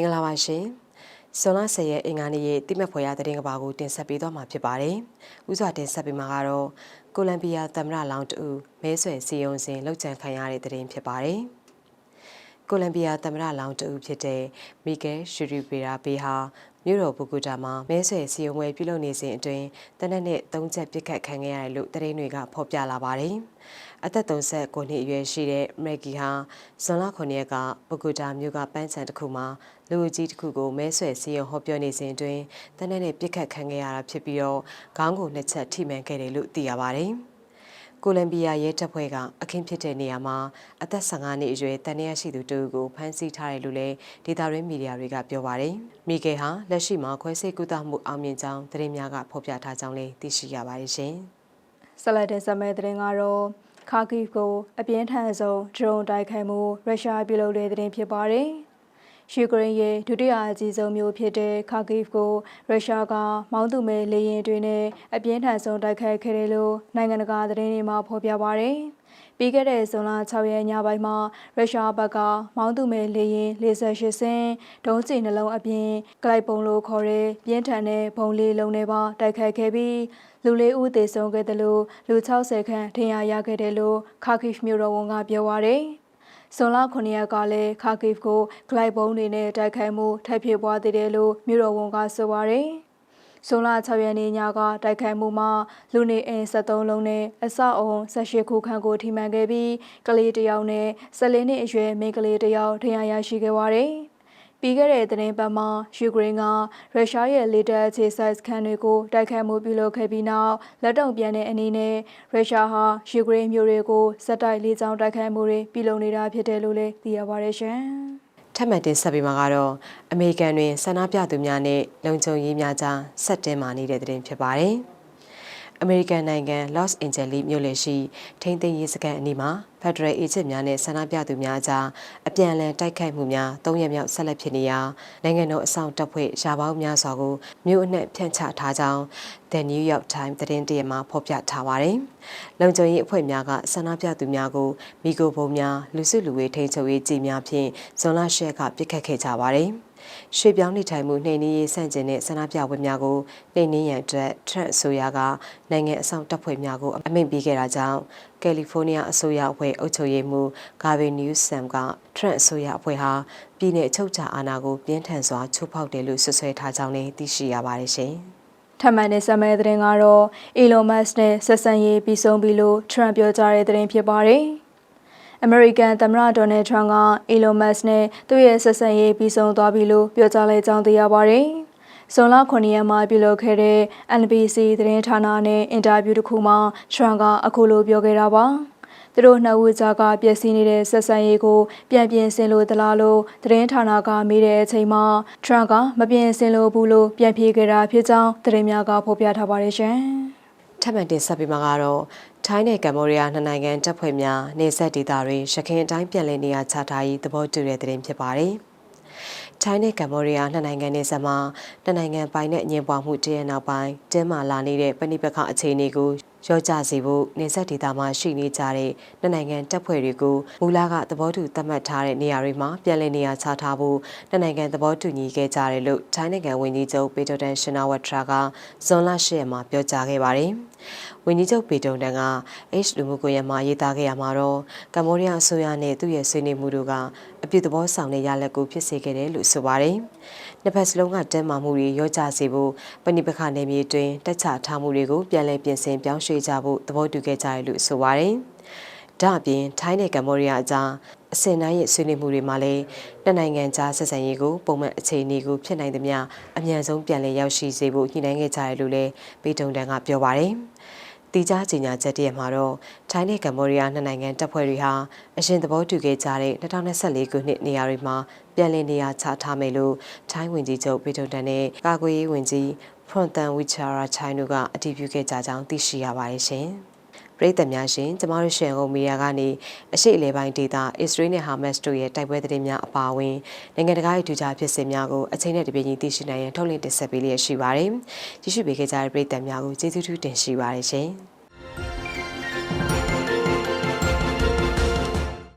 င်္ဂလာပါရှင်ဇွန်လ10ရက်အင်္ဂါနေ့ရဲ့တိမက်ဖွယ်ရသတင်းကဘာကိုတင်ဆက်ပေးသွားမှာဖြစ်ပါတယ်။ဥစွာတင်ဆက်ပေးမှာကတော့ကိုလံဘီယာသမ္မတလောင်းတူမဲဆွယ်စီယုံစဉ်လှုပ်ကြံခံရတဲ့သတင်းဖြစ်ပါတယ်။ ကိုလံဘီယာသမ္မတလောင်းတူဖြစ်တဲ့မီကယ်ရှူရီပေရာဘေဟာမြို့တော်ဘူကူတာမှာမဲဆွယ်စီယုံဝဲပြုလုပ်နေစဉ်အတွင်းတနက်နေ့၃ချက်ပြစ်ခတ်ခံခဲ့ရတယ်လို့သတင်းတွေကဖော်ပြလာပါတယ်။အသက်39နှစ်အရွယ်ရှိတဲ့မက်ဂီဟာဇွန်လ9ရက်ကဘူကူတာမြို့ကပန်းချံတစ်ခုမှာလူကြီးတစ်ခုကိုမဲဆွယ်စီယုံဟောပြောနေစဉ်အတွင်းတနက်နေ့ပြစ်ခတ်ခံခဲ့ရတာဖြစ်ပြီးတော့ခေါင်းကိုနှစ်ချက်ထိမှန်ခဲ့တယ်လို့သိရပါတယ်။ ကိုလံဘီယာရဲတပ်ဖွဲ့ကအခင်းဖြစ်တဲ့နေရာမှာအသက်15နှစ်အရွယ်တန်ရရှိသူတူကိုဖမ်းဆီးထားတယ်လို့လည်းဒေတာရင်းမီဒီယာတွေကပြောပါတယ်။မီဂယ်ဟာလက်ရှိမှာခွဲစိတ်ကုသမှုအောင်မြင်ကြောင်းသတင်းများကဖော်ပြထားကြောင်းလည်းသိရှိရပါတယ်ရှင်။ဆက်လက်တင်ဆက်မယ့်သတင်းကတော့ခါကီဖ်ကိုအပြင်းထန်ဆုံးဒရုန်းတိုက်ခိုက်မှုရုရှားပြုလုပ်တဲ့သတင်းဖြစ်ပါတယ်။ ယူကရိန်းရဲ့ဒုတိယအကြီးဆုံးမြို့ဖြစ်တဲ့ခါကီဖ်ကိုရုရှားကမောင်းသူမဲလေယာဉ်တွေနဲ့အပြင်းထန်ဆုံးတိုက်ခိုက်ခဲ့တယ်လို့နိုင်ငံတကာသတင်းတွေမှာဖော်ပြပါတယ်။ပြီးခဲ့တဲ့ဇွန်လ6ရက်ညပိုင်းမှာရုရှားဘက်ကမောင်းသူမဲလေယာဉ်48စင်းဒုံးကျည်နှလုံးအပြင်ဂလိုက်ပုံလို့ခေါ်တဲ့ပြင်းထန်တဲ့ဘုံလေးလုံးတွေပါတိုက်ခိုက်ခဲ့ပြီးလူလေးဦးသေဆုံးခဲ့တယ်လို့လူ60ခန့်ထင်ရရခဲ့တယ်လို့ခါကီဖ်မြို့တော်ဝန်ကပြောပါရယ်။ ဇွန်လ9ရက်ကလည်းခါကီဖ်ကိုဂလိုက်ပုံးတွေနဲ့တိုက်ခိုက်မှုထပ်ဖြစ်ပွားသေးတယ်လို့မြို့တော်ဝန်ကဆိုပါတယ်။ဇွန်လ6ရက်နေ့ညကတိုက်ခိုက်မှုမှာလူနေအိမ်73လုံးနဲ့အဆောက်အုံ18ခုခန့်ကိုထိမှန်ခဲ့ပြီးကလေးတစ်ယောက်နဲ့14နှစ်အရွယ်မိန်းကလေးတစ်ယောက်ဒဏ်ရာရရှိခဲ့ပါတယ်။ ပြီးခဲ့တဲ့သတင်းပတ်မှာယူကရိန်းကရုရှားရဲ့လေတပ်အခြေစိုက်စခန်းတွေကိုတိုက်ခိုက်မှုပြုလုပ်ခဲ့ပြီးနောက်လက်တုံ့ပြန်တဲ့အနေနဲ့ရုရှားဟာယူကရိန်းမျိုးတွေကိုစက်တိုက်လေကြောင်းတိုက်ခိုက်မှုတွေပြုလုပ်နေတာဖြစ်တယ်လို့လည်းသိရပါတယ်ရှင်။ထပ်မံတင်ဆက်ပေးမှာကတော့အမေရိကန်တွင်ဆန္ဒပြသူများနဲ့လုံခြုံရေးများကြားဆက်တင်မာနေတဲ့တဲ့တင်ဖြစ်ပါတယ်။ အမေရိကန်နိုင်ငံ Los Angeles မြို့လယ်ရှိထိန်းသိမ်းရေးစခန်းအနီးမှာ Federal Agent များနဲ့ဆန္ဒပြသူများကြားအပြန်အလှန်တိုက်ခိုက်မှုများ၃ရက်မြောက်ဆက်လက်ဖြစ်နေရာနိုင်ငံတော်အဆောင်တပ်ဖွဲ့ရာပေါင်းများစွာကိုမြို့အနှံ့ဖြန့်ချထားကြောင်း The New York Times သတင်းတရမှာဖော်ပြထားပါတယ်။လုံခြုံရေးအဖွဲ့များကဆန္ဒပြသူများကိုမိကိုပုံများလူစုလူဝေးထိန်းချုပ်ရေးကြီးများဖြင့်ဇွန်လ၈ရက်ကပြစ်ခတ်ခဲ့ကြပါတယ်။ ရွှေပြောင်းနေထိုင်မှုနှိမ်နင်းရေးဆန့်ကျင်တဲ့ဆန္ဒပြပွဲများကိုနှိမ်နင်းရန်အတွက်ထရန့်အစိုးရကနိုင်ငံအဆောင်တပ်ဖွဲ့များကိုအမိန့်ပေးခဲ့တာကြောင့်ကယ်လီဖိုးနီးယားအစိုးရအဖွဲ့အုပ်ချုပ်ရေးမှူးဂါဗီနျူးဆမ်ကထရန့်အစိုးရအဖွဲ့ဟာပြည်내အချုပ်ချာအာဏာကိုပြင်းထန်စွာချိုးဖောက်တယ်လို့ဆွဆွဲထားကြောင်းလည်းသိရှိရပါတယ်ရှင်။ထပ်မံတဲ့ဆက်မဲ့တဲ့တင်ကတော့ Elon Musk နဲ့ဆက်ဆံရေးပြီးဆုံးပြီလို့ Trump ပြောကြားတဲ့တဲ့ဖြစ်ပါတယ်။ အမေရိကန်သမ္မတဒေါ်နယ်ထရန့်ကအီလွန်မတ်စ်နဲ့သူ့ရဲ့ဆက်ဆံရေးပြီးဆုံးသွားပြီလို့ပြောကြားလိုက်ကြောင်းသိရပါတယ်။ဇွန်လ9ရက်မှာပြုလုပ်ခဲ့တဲ့ NBC သတင်းဌာနနဲ့အင်တာဗျူးတစ်ခုမှာထရန့်ကအခုလိုပြောခဲ့တာပါ။သူတို့နှစ်ဦးကြားကပျက်စီးနေတဲ့ဆက်ဆံရေးကိုပြန်ပြင်ဆင်လို့တလားလို့သတင်းဌာနကမေးတဲ့အချိန်မှာထရန့်ကမပြင်ဆင်လို့ဘူးလို့ပြန်ဖြေခဲ့တာဖြစ်ကြောင်းသတင်းများကဖော်ပြထားပါတယ်ရှင်။ထပ်မံတင်ဆက်ပေးမှာကတော့ ထိုင်းနဲ့ကမ္ဘောဒီးယားနှစ်နိုင်ငံတပ်ဖွဲ့များနေဆက်ဒေသတွင်ရခိုင်အတိုင်းပြန်လည်နေရာချထားရေးသဘောတူတဲ့သတင်းဖြစ်ပါတယ်။ထိုင်းနဲ့ကမ္ဘောဒီးယားနှစ်နိုင်ငံနယ်စပ်မှာနှစ်နိုင်ငံပိုင်တဲ့အငြင်းပွားမှုတရနောက်ပိုင်းတင်းမာလာနေတဲ့ပဏိပခအခြေအနေကိုရောကြစေဖို့နေဆက်ဒေသမှာရှိနေကြတဲ့နှစ်နိုင်ငံတပ်ဖွဲ့တွေကိုမူလကသဘောတူသတ်မှတ်ထားတဲ့နေရာတွေမှာပြန်လည်နေရာချထားဖို့နှစ်နိုင်ငံသဘောတူညီခဲ့ကြတယ်လို့ထိုင်းနိုင်ငံဝန်ကြီးချုပ်ပေတိုတန်ရှင်နာဝတ်ထရာကဇွန်လ10ရက်မှာပြောကြားခဲ့ပါတယ်။ ဝန်ကြီးချုပ်ပေတုံတန်က H လူမှုကွန်ရက်မှာရေးသားခဲ့ရမှာတော့ကမ္ဘောဒီးယားအစိုးရနဲ့သူ့ရဲ့ဆွေးနွေးမှုတို့ကအပြည့်သဘောဆောင်တဲ့ရလဒ်ကိုဖြစ်စေခဲ့တယ်လို့ဆိုပါတယ်။နှစ်ဖက်စလုံးကတဲမာမှုတွေရောကြစေဖို့ပဏိပခနယ်မြေတွင်တက်ချထားမှုတွေကိုပြန်လည်ပြင်ဆင်ပြောင်းရွှေ့ကြဖို့သဘောတူခဲ့ကြတယ်လို့ဆိုပါတယ်။ဒါအပြင်ထိုင်းနဲ့ကမ္ဘောဒီးယားအကြား အစင်တိုင်းရဲ့ဆွေးနွေးမှုတွေမှာလည်းနှစ်နိုင်ငံကြားဆက်ဆံရေးကိုပုံမှန်အခြေအနေကိုဖြစ်နိုင်သမျှအမြန်ဆုံးပြန်လည်ရောက်ရှိစေဖို့ညှိနှိုင်းခဲ့ကြတယ်လို့လည်းပေတုံတန်ကပြောပါတယ်။တီကြားကြေညာချက်တည်းမှာတော့ထိုင်းနဲ့ကမ္ဘောဒီးယားနှစ်နိုင်ငံတပ်ဖွဲ့တွေဟာအရင်သဘောတူခဲ့ကြတဲ့2024ခုနှစ်နေရာတွေမှာပြန်လည်နေရာချထားမယ်လို့ထိုင်းဝန်ကြီးချုပ်ပေတုံတန်နဲ့ကာကွယ်ရေးဝန်ကြီးဖွန်တန်ဝီချာရာချိုင်းတို့ကအတည်ပြုခဲ့ကြကြောင်းသိရှိရပါတယ်ရှင်။ ပရိသတ်များရှင်ကျမတို့ရှယ်ကုန်မီဒီယာကနေအရှိအလဲပိုင်းဒေတာအစ္စရေးနဲ့ဟာမတ်စ်တို့ရဲ့တိုက်ပွဲသတင်းများအပါအဝင်နိုင်ငံတကာရဲ့ထူးခြားဖြစ်စဉ်များကိုအချိန်နဲ့တပြေးညီသိရှိနိုင်ရန်ထုတ်လင်းတင်ဆက်ပေးလျက်ရှိပါတယ်။ကြည့်ရှုပေးခဲ့ကြတဲ့ပရိသတ်များကိုကျေးဇူးထူးတင်ရှိပါတယ်ရှင်။